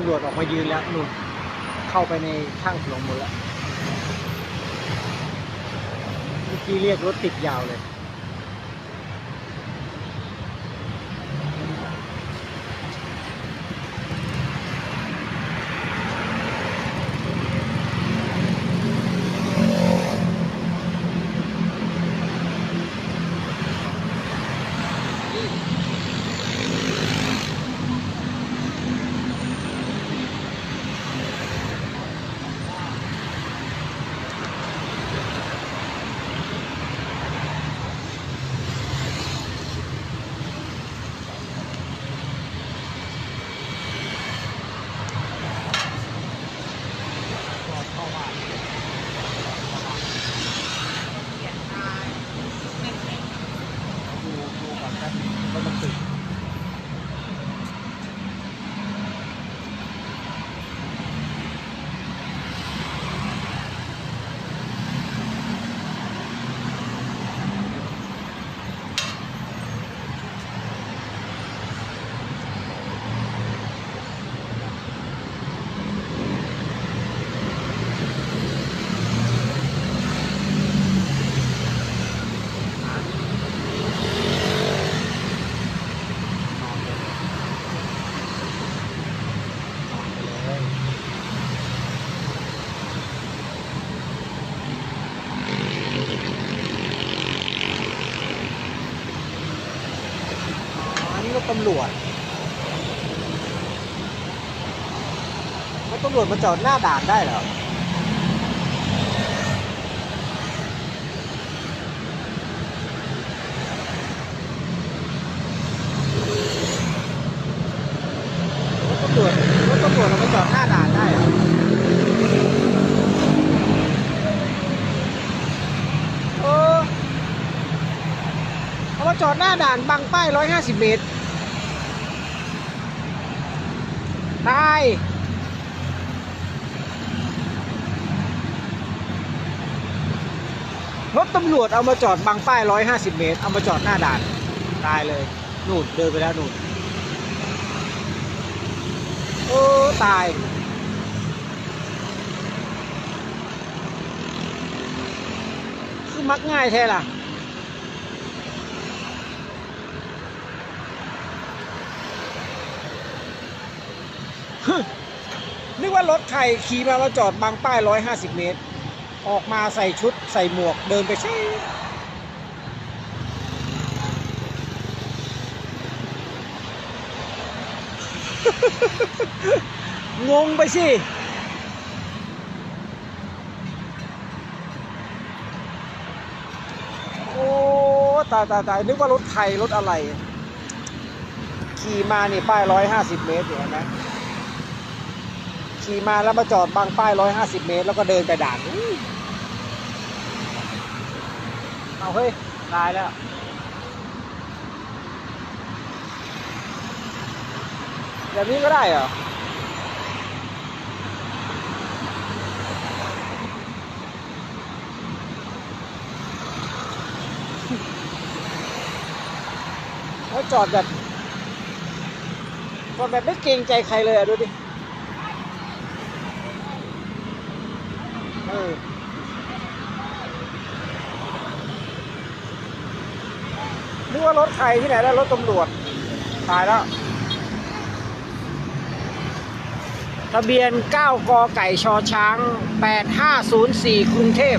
ตำรวจออกมายืนแล้วนู่นเข้าไปในข้างถนนหมดแล้วเมื่อกี้เรียกรถติดยาวเลย ดูดูก่อนครับก็มันติดนอนไปเลยนอนไปเลยอ๋ออันนี้ก็ตำรวจแล้วตำรวจมาจอดหน้าด่านได้เหรอรถตำรวจรถตำรวจเราไปจอดหน้าด่านได้เหรอเออเอามาจอดหน้าด่านบังป้ายร้อยห้าสิบเมตร ตาย รถ ตำรวจเอามาจอดบังป้ายร้อยห้าสิบเมตร เอามาจอดหน้าด่าน ตายเลยนู่นเดินไปแล้วนู่นโอ้ตาย คือมักง่ายแท้ล่ะฮึนึกว่ารถใครขี่มามาจอดบางป้ายร้อยห้าสิบเมตร ออกมาใส่ชุดใส่หมวกเดินไปใช่งงไปสิ โอ้ ตายตายตายนึกว่ารถไทยรถอะไร ขี่มานี่ ป้ายร้อยห้าสิบเมตรเห็นไหม ขี่มาแล้วมาจอดบางป้ายร้อยห้าสิบเมตร แล้วก็เดินไปด่านเอาเฮ้ยตายแล้วแบบนี้ก็ได้เหรอแล้วจอดแบบจอดแบบไม่เกรงใจใครเลยอะดูดิ เออ นึกว่ารถ ใครที่ไหนได้รถตำรวจ ตายแล้ว ทะเบียน 9 กไก่ชอช้าง 8504 กรุงเทพ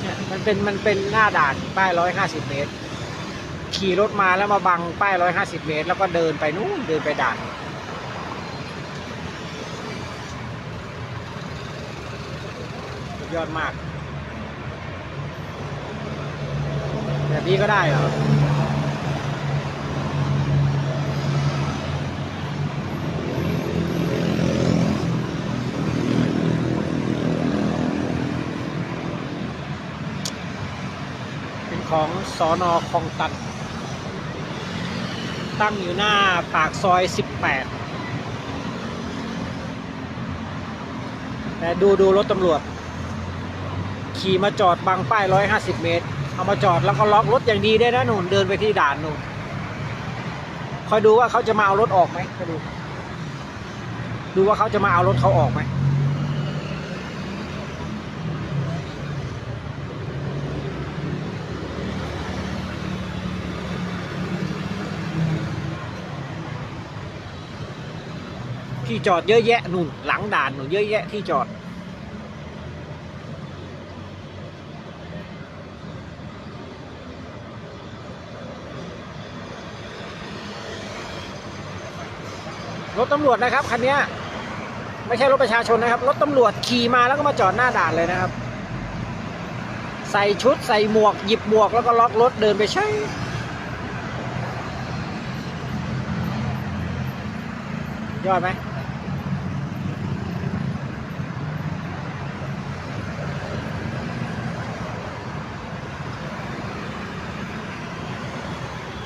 เนี่ยมันเป็นมันเป็นหน้าด่านป้ายร้อยห้าสิบเมตร ขี่รถมาแล้วมาบังป้ายร้อยห้าสิบเมตร แล้วก็เดินไปนู่นเดินไปด่านยอดมาก แบบนี้ก็ได้เหรอเป็นของสอนอคลองตัน ตั้งอยู่หน้าปากซอย 18 แต่ดูดูรถตำรวจ ขี่มาจอดบังป้ายร้อยห้าสิบเมตร เอามาจอดแล้วก็ล็อกรถอย่างดีได้นะหนุนเดินไปที่ด่านหนุนคอยดูว่าเขาจะมาเอารถออกไหมคอยดู ดูว่าเขาจะมาเอารถเขาออกไหม ที่จอดเยอะแยะนู่น หลังด่านนู่นเยอะแยะที่จอด รถตำรวจนะครับคันนี้ไม่ใช่รถประชาชนนะครับ รถตำรวจขี่มาแล้วก็มาจอดหน้าด่านเลยนะครับ ใส่ชุดใส่หมวกหยิบหมวกแล้วก็ล็อกรถเดินไปใช่ยอดไหม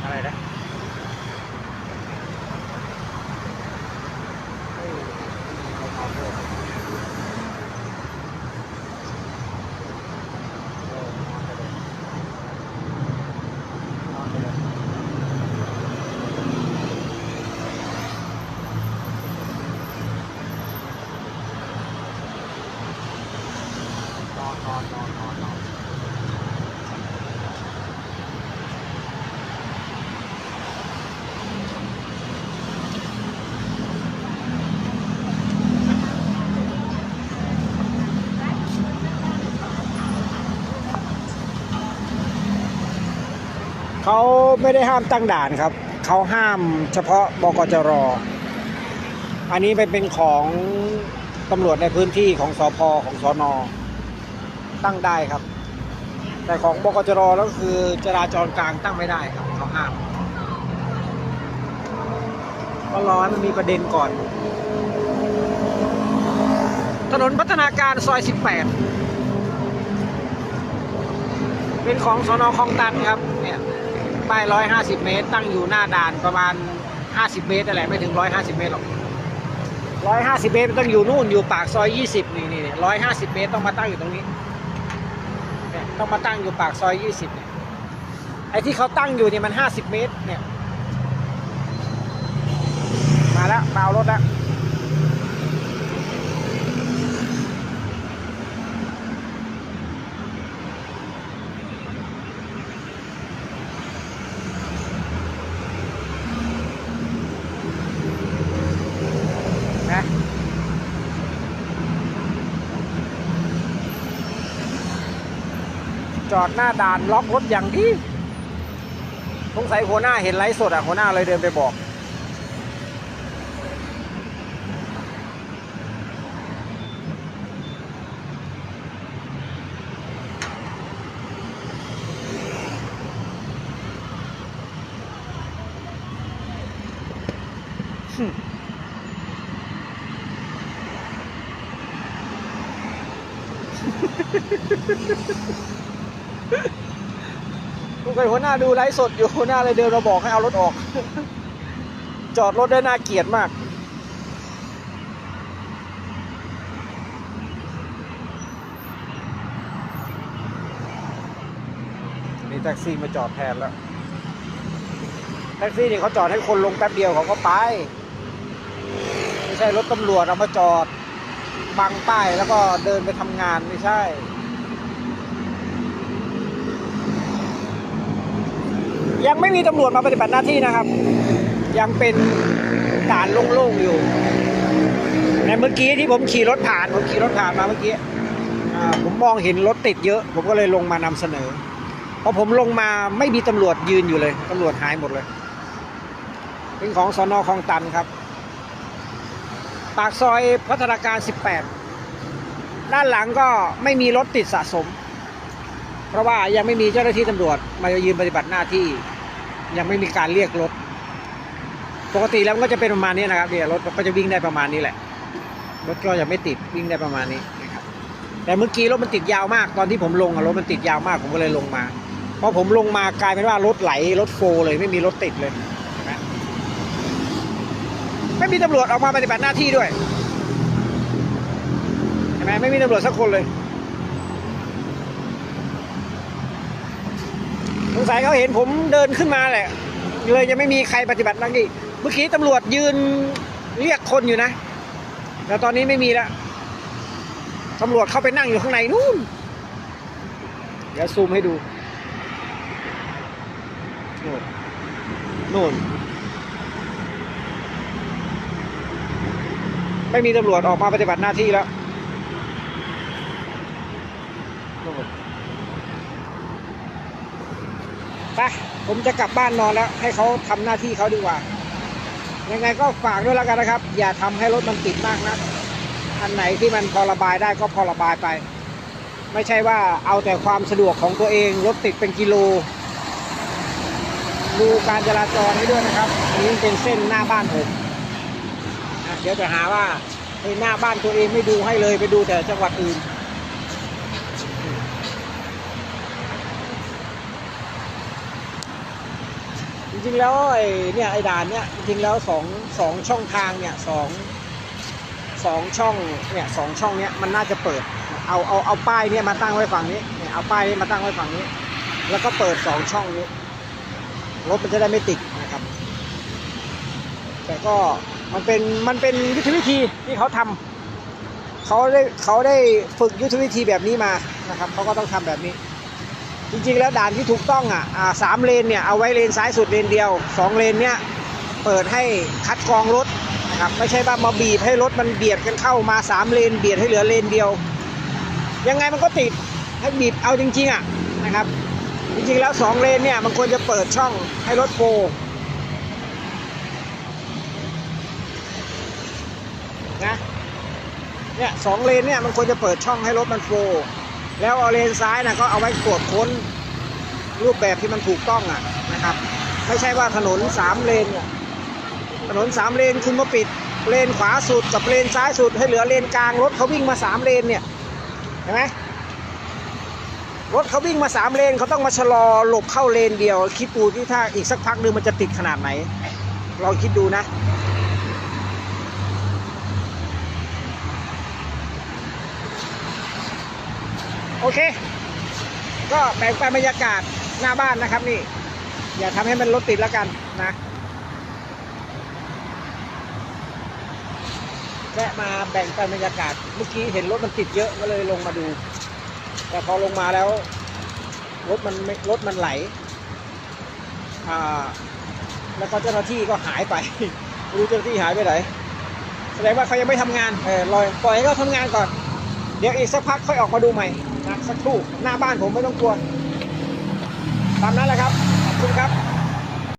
อะไรนะนอนนอนนอนนอนนอน เขาไม่ได้ห้ามตั้งด่านครับ เขาห้ามเฉพาะบกจรอ อันนี้ไปเป็นของตำรวจในพื้นที่ของสอพของสอนอตั้งได้ครับ แต่ของบกจรแล้วคือจราจรกลางตั้งไม่ได้ครับเขาห้ามก็รอให้มันมีประเด็นก่อน ถนนพัฒนาการซอย 18 เป็นของสอนอคลองตันครับเนี่ย ป้ายร้อยห้าสิบเมตร ตั้งอยู่หน้าด่านประมาณห้าสิบเมตรนั่นแหละไม่ถึงร้อยห้าสิบเมตรหรอกร้อยห้าสิบเมตรต้องอยู่นู่นอยู่ปากซอยยี่สิบนี่นี่ร้อยห้าสิบเมตรต้องมาตั้งอยู่ตรงนี้ต้องมาตั้งอยู่ปากซอยยี่สิบเนี่ยไอ้ที่เขาตั้งอยู่เนี่ยมันห้าสิบเมตรเนี่ย มาแล้วมาเอารถแล้ว ดหน้าด่านล็อกรถอย่างที่สงสัยหัวหน้าเห็นไลฟ์สดอะหัวหน้าเลยเดินไปบอก สงสัยหัวหน้าดูไลฟ์สดอยู่หัวหน้าเลยเดินมาบอกให้เอารถออก จอดรถได้น่าเกลียดมากนี่แท็กซี่มาจอดแทนแล้ว แท็กซี่นี่เขาจอดให้คนลงแป๊บเดียวเขาก็ไป ไม่ใช่รถตำรวจเอามาจอดบังป้ายแล้วก็เดินไปทำงานไม่ใช่ ยังไม่มีตำรวจมาปฏิบัติหน้าที่นะครับ ยังเป็นด่านโล่งๆอยู่ในเมื่อกี้ที่ผมขี่รถผ่านผมขี่รถผ่านมาเมื่อกี้ผมมองเห็นรถติดเยอะ ผมก็เลยลงมานำเสนอพอผมลงมาไม่มีตำรวจยืนอยู่เลยตำรวจหายหมดเลย เป็นของสอนอคลองตันครับ ปากซอยพัฒนาการ 18 ด้านหลังก็ไม่มีรถติดสะสม เพราะว่ายังไม่มีเจ้าหน้าที่ตำรวจมายืนปฏิบัติหน้าที่ ยังไม่มีการเรียกรถ ปกติแล้วก็จะเป็นประมาณนี้นะครับเนี่ยรถก็จะวิ่งได้ประมาณนี้แหละ รถก็จะไม่ติดวิ่งได้ประมาณนี้นะครับ แต่เมื่อกี้รถมันติดยาวมากตอนที่ผมลงอะรถมันติดยาวมากผมก็เลยลงมาพอผมลงมากลายเป็นว่ารถไหลรถโฟล์เลยไม่มีรถติดเลยไม่มีตำรวจออกมาปฏิบัติหน้าที่ด้วยเห็นไหมไม่มีตำรวจสักคนเลย งสัยเขาเห็นผมเดินขึ้นมาแหละ เลยยังไม่มีใครปฏิบัติหน้าที่เมื่อกี้ตำรวจยืนเรียกคนอยู่นะแต่ตอนนี้ไม่มีแล้วตำรวจเข้าไปนั่งอยู่ข้างในนู่น เดี๋ยวซูมให้ดูนู่นนู่น ไม่มีตำรวจออกมาปฏิบัติหน้าที่แล้วนู่น ไปผมจะกลับบ้านนอนแล้ว ให้เขาทำหน้าที่เขาดีกว่า ยังไงก็ฝากด้วยแล้วกันนะครับ อย่าทำให้รถมันติดมากนะอันไหนที่มันพอระบายได้ก็พอระบายไป ไม่ใช่ว่าเอาแต่ความสะดวกของตัวเองรถติดเป็นกิโล ดูการจราจรให้ด้วยนะครับอันนี้เป็นเส้นหน้าบ้านผมนะเดี๋ยวจะหาว่าเฮ้ยหน้าบ้านตัวเองไม่ดูให้เลยไปดูแต่จังหวัดอื่น จริงๆแล้วไอ้เนี่ยไอ้ด่านเนี่ยจริงๆแล้วสองสองช่องทางเนี่ยสองสองช่องเนี่ยสองช่องเนี่ยมันน่าจะเปิดเอาเอาเอาป้ายเนี่ยมาตั้งไว้ฝั่งนี้เนี่ยเอาป้ายนี้มาตั้งไว้ฝั่งนี้ แล้วก็เปิดสองช่องนี้รถมันจะได้ไม่ติดนะครับ แต่ก็มันเป็นมันเป็นยุทธวิธีที่เขาทำเขาได้เขาได้ฝึกยุทธวิธีแบบนี้มานะครับเขาก็ต้องทำแบบนี้ จริงๆ แล้วด่านที่ถูกต้องอะสามเลนเนี่ยเอาไว้เลนซ้ายสุดเลนเดียวสองเลนเนี่ยเปิดให้คัดกรองรถนะครับไม่ใช่ว่ามาบีบให้รถมันเบียดกันเข้ามาสามเลนเบียดให้เหลือเลนเดียว ยังไงมันก็ติดให้บีบเอาจริงๆอะนะครับจริงๆแล้วสองเลนเนี่ยมันควรจะเปิดช่องให้รถโฟร์นะเนี่ยสองเลนเนี่ยมันควรจะเปิดช่องให้รถมันโฟร์ แล้วเอาเลนซ้ายนะก็เอาไว้ตรวจค้นรูปแบบที่มันถูกต้องอะนะครับ ไม่ใช่ว่าถนนสามเลนถนนสามเลนคุณมาปิดเลนขวาสุดกับเลนซ้ายสุด ให้เหลือเลนกลางรถเขาวิ่งมาสามเลนเนี่ยเห็นไหมรถเขาวิ่งมาสามเลนเขาต้องมาชะลอหลบเข้าเลนเดียว คิดดูที่ถ้าอีกสักพักหนึงมันจะติดขนาดไหนลองคิดดูนะ โอ เค ก็แบ่งปันบรรยากาศหน้าบ้านนะครับนี่ อย่าทำให้มันรถติดแล้วกันนะแวะมาแบ่งปันบรรยากาศ เมื่อกี้เห็นรถมันติดเยอะก็เลยลงมาดู แต่พอลงมาแล้วรถมันรถมันไหล อ่า แล้วก็เจ้าหน้าที่ก็หายไปไม่รู้เจ้าหน้าที่หายไปไหน แสดงว่าเขายังไม่ทำงาน เออลอยปล่อยให้เขาทำงานก่อน เดี๋ยวอีกสักพักค่อยออกมาดูใหม่ สักครู่หน้าบ้านผมไม่ต้องกลัวตามนั้นแหละครับขอบคุณครับ